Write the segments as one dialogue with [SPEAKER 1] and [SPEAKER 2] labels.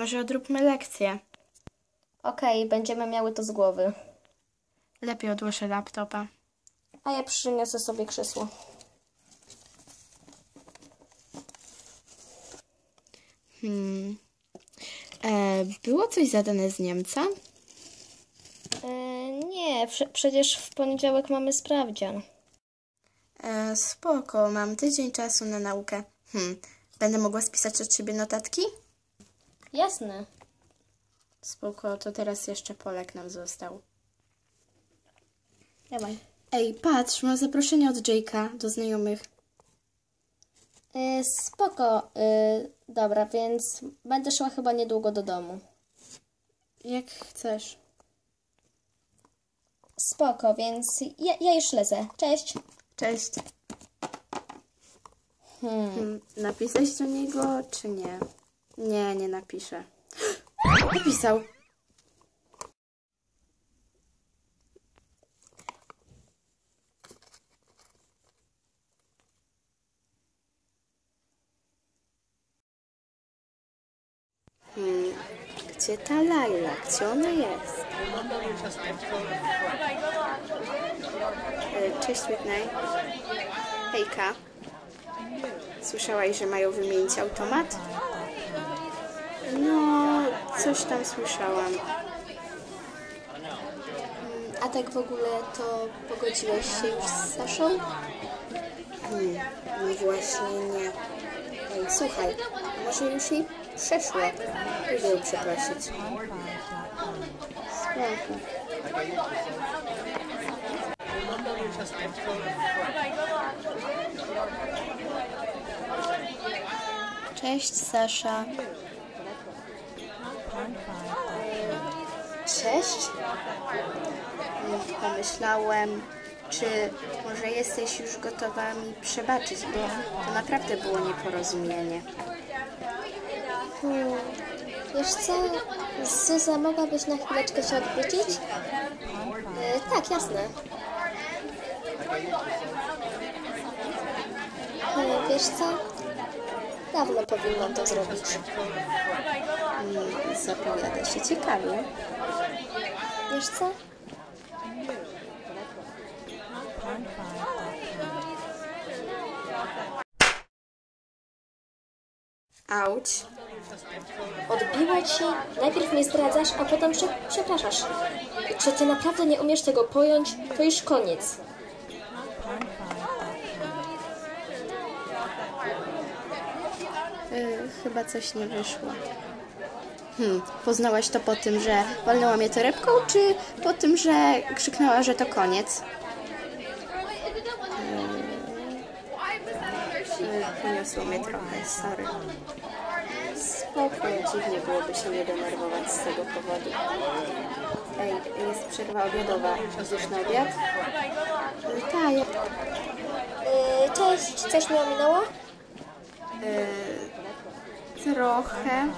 [SPEAKER 1] może odróbmy lekcję.
[SPEAKER 2] Okej, będziemy miały to z głowy.
[SPEAKER 1] Lepiej odłożę laptopa.
[SPEAKER 2] A ja przyniosę sobie krzesło.
[SPEAKER 1] Hmm. E, było coś zadane z Niemca?
[SPEAKER 2] E, nie, prze- przecież w poniedziałek mamy sprawdzian.
[SPEAKER 1] E, spoko, mam tydzień czasu na naukę. Hmm. Będę mogła spisać od siebie notatki?
[SPEAKER 2] Jasne.
[SPEAKER 1] Spoko, to teraz jeszcze Polek nam został.
[SPEAKER 2] Dawaj.
[SPEAKER 1] Ej, patrz, mam zaproszenie od Jake'a do znajomych.
[SPEAKER 2] E, spoko. E, dobra, więc będę szła chyba niedługo do domu.
[SPEAKER 1] Jak chcesz.
[SPEAKER 2] Spoko, więc ja, ja już lecę. Cześć.
[SPEAKER 1] Cześć.
[SPEAKER 2] Hmm.
[SPEAKER 1] Hmm, napisać do niego, czy nie? Nie, nie napiszę. Napisał. Hmm, gdzie ta Laila? Gdzie ona jest? E, Cześć Whitney. Hejka. Słyszałaś, że mają wymienić automat? No, coś tam słyszałam. A tak w ogóle to pogodziłeś się już z Saszą? Hmm, no właśnie nie. Ej, słuchaj, może już jej przeszło. Pójdę ją przeprosić. Spoko. Cześć Sasza. Cześć. Mm, Pomyślałem, czy może jesteś już gotowa mi przebaczyć, bo to naprawdę było nieporozumienie.
[SPEAKER 2] Hmm. Wiesz co, Zuza, mogłabyś na chwileczkę się odwrócić? E, tak, jasne. E, wiesz co? Dawno powinnam to zrobić.
[SPEAKER 1] Mm, Zapowiada się ciekawie.
[SPEAKER 2] Wiesz co?
[SPEAKER 1] Auć.
[SPEAKER 2] Odbiła ci, najpierw mnie zdradzasz, a potem prze przepraszasz. Czy ty naprawdę nie umiesz tego pojąć, to już koniec.
[SPEAKER 1] Y, chyba coś nie wyszło. Hmm, poznałaś to po tym, że walnęła mnie torebką, czy po tym, że krzyknęła, że to koniec? Yy, poniosło mnie trochę, sorry. Spoko, dziwnie byłoby się nie denerwować z tego powodu. Ej, jest przerwa obiadowa. Idziesz na obiad? Yy, tak, ja...
[SPEAKER 2] E, cześć, coś mi ominęło?
[SPEAKER 1] Yy, trochę.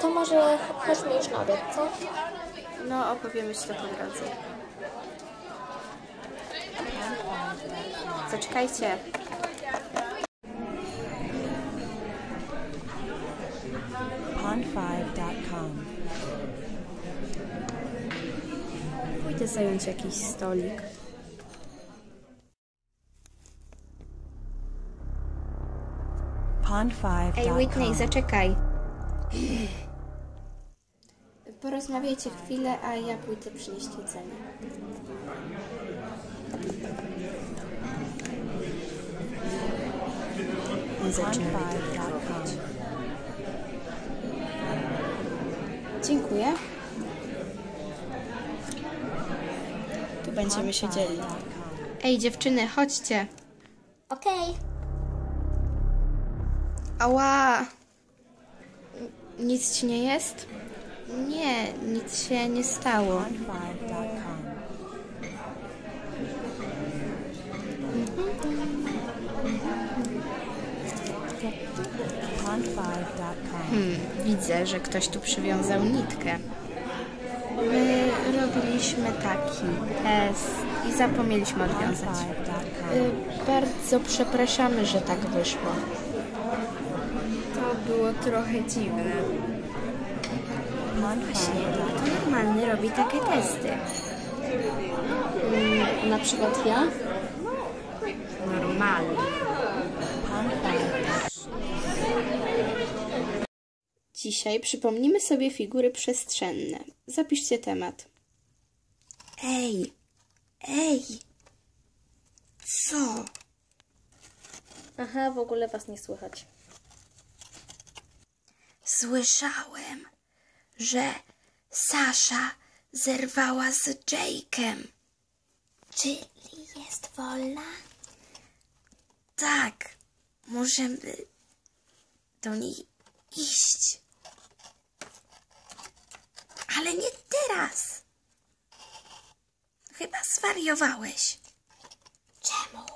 [SPEAKER 2] To może ch- chodźmy już na obiad, co?
[SPEAKER 1] No, opowiemy ci to po drodze. Zaczekajcie.
[SPEAKER 3] pond5.com.
[SPEAKER 1] Pójdę zająć jakiś stolik. Ej, Whitney,
[SPEAKER 3] Pond5.com.
[SPEAKER 1] zaczekaj. Porozmawiajcie chwilę, a ja pójdę przynieść jedzenie. Zaczynamy. Dziękuję. Tu będziemy siedzieli. Ej, dziewczyny, chodźcie.
[SPEAKER 2] Okej.
[SPEAKER 1] Ała! Nic ci nie jest? Nie, nic się nie stało.
[SPEAKER 3] Pond5.com. Pond5.com.
[SPEAKER 1] Hmm, widzę, że ktoś tu przywiązał nitkę. My robiliśmy taki test i zapomnieliśmy odwiązać.
[SPEAKER 3] Pond5.com.
[SPEAKER 1] Y, bardzo przepraszamy, że tak wyszło. To było trochę dziwne. Właśnie, kto normalny robi takie testy?
[SPEAKER 2] Mm, na przykład ja?
[SPEAKER 1] Normalny. Dzisiaj przypomnimy sobie figury przestrzenne. Zapiszcie temat. Ej, ej, co?
[SPEAKER 2] Aha, w ogóle was nie słychać.
[SPEAKER 1] Słyszałem, że Sasza zerwała z Jake'em. Czyli jest wolna? Tak, możemy do niej iść. Ale nie teraz. Chyba zwariowałeś. Czemu?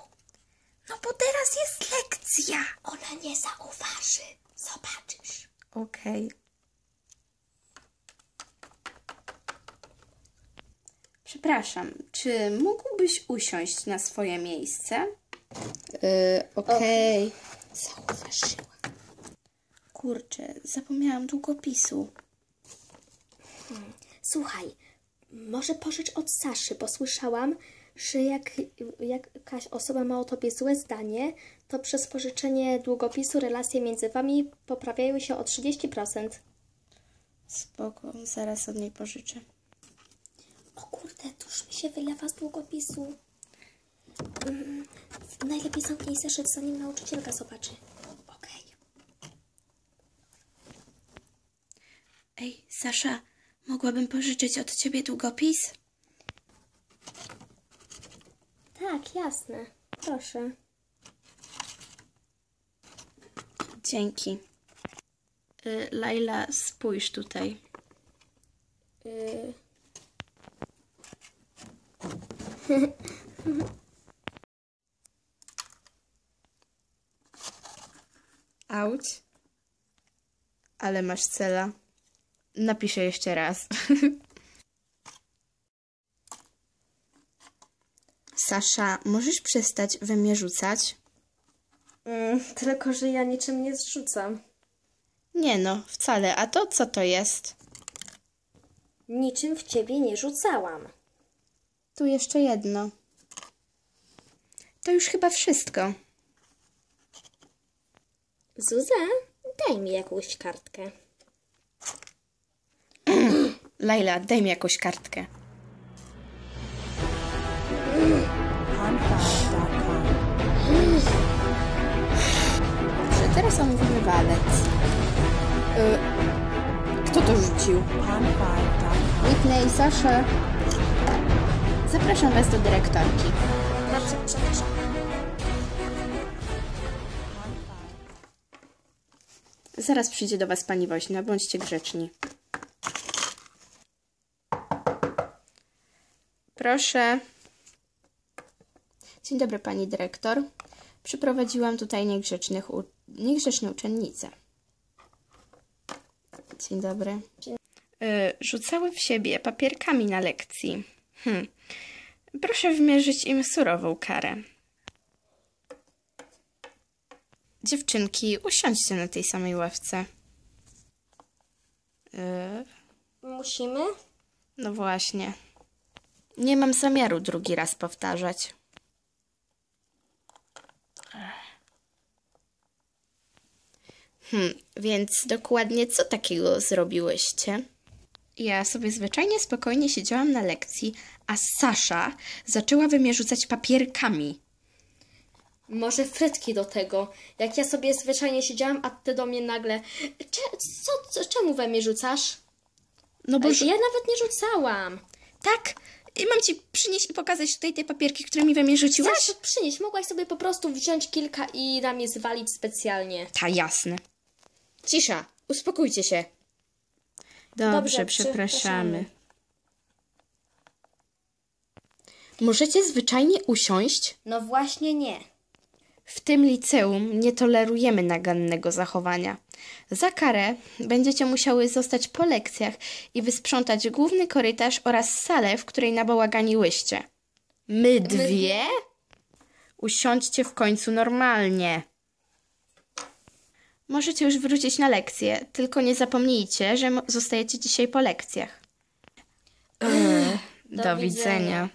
[SPEAKER 1] No bo teraz jest lekcja. Ona nie zauważy. Zobaczysz. Okej. Przepraszam, czy mógłbyś usiąść na swoje miejsce? Yy, okej. Zauważyła. Kurczę, zapomniałam długopisu.
[SPEAKER 2] Słuchaj, może pożycz od Saszy, bo słyszałam, że jak, jak jakaś osoba ma o tobie złe zdanie, to przez pożyczenie długopisu relacje między wami poprawiają się o 30%.
[SPEAKER 1] Spoko, zaraz od niej pożyczę.
[SPEAKER 2] O kurde, tuż mi się wylewa z długopisu. Mm, najlepiej zamknij zeszyt, zanim nauczycielka zobaczy.
[SPEAKER 1] Okej. Ej, Sasza, mogłabym pożyczyć od ciebie długopis?
[SPEAKER 2] Tak, jasne. Proszę.
[SPEAKER 1] Dzięki. Y, Laila, spójrz tutaj.
[SPEAKER 2] Y,
[SPEAKER 1] Auć. Ale masz cela. Napiszę jeszcze raz. Sasza, możesz przestać we mnie rzucać?
[SPEAKER 2] mm, tylko, że ja niczym nie zrzucam.
[SPEAKER 1] Nie no, wcale. A to co to jest?
[SPEAKER 2] Niczym w ciebie nie rzucałam.
[SPEAKER 1] Tu jeszcze jedno. To już chyba wszystko.
[SPEAKER 2] Zuza, daj mi jakąś kartkę.
[SPEAKER 1] Laila, daj mi jakąś kartkę. Walec. Y, kto to rzucił?
[SPEAKER 3] Pond5.com.
[SPEAKER 1] Whitney, Sasza. Zapraszam Was do dyrektorki.
[SPEAKER 2] Bardzo przepraszam.
[SPEAKER 1] Zaraz przyjdzie do Was pani Woźna, bądźcie grzeczni. Proszę. Dzień dobry, pani dyrektor. Przyprowadziłam tutaj niegrzecznych u... niegrzeczne uczennice. Dzień dobry. Y, rzucały w siebie papierkami na lekcji. Hm. Proszę wymierzyć im surową karę. Dziewczynki, usiądźcie na tej samej ławce. Yy,
[SPEAKER 2] Musimy?
[SPEAKER 1] no właśnie. Nie mam zamiaru drugi raz powtarzać. Hmm, więc dokładnie co takiego zrobiłyście? Ja sobie zwyczajnie spokojnie siedziałam na lekcji, a Sasza zaczęła we mnie rzucać papierkami.
[SPEAKER 2] Może frytki do tego. Jak ja sobie zwyczajnie siedziałam, a ty do mnie nagle. Cze, co, co, czemu we mnie rzucasz?
[SPEAKER 1] No bo...
[SPEAKER 2] Ja nawet nie rzucałam.
[SPEAKER 1] Tak, i mam ci przynieść i pokazać tutaj te papierki, które mi we mnie rzuciłaś?
[SPEAKER 2] Zaraz przynieść, mogłaś sobie po prostu wziąć kilka i na mnie zwalić specjalnie.
[SPEAKER 1] Ta, jasne. Cisza, uspokójcie się. Dobrze,
[SPEAKER 2] Dobrze,
[SPEAKER 1] przepraszamy.
[SPEAKER 2] przepraszamy.
[SPEAKER 1] Możecie zwyczajnie usiąść?
[SPEAKER 2] No właśnie nie.
[SPEAKER 1] W tym liceum nie tolerujemy nagannego zachowania. Za karę będziecie musiały zostać po lekcjach i wysprzątać główny korytarz oraz salę, w której nabałaganiłyście. My dwie? Usiądźcie w końcu normalnie. Możecie już wrócić na lekcję, tylko nie zapomnijcie, że zostajecie dzisiaj po lekcjach. do widzenia.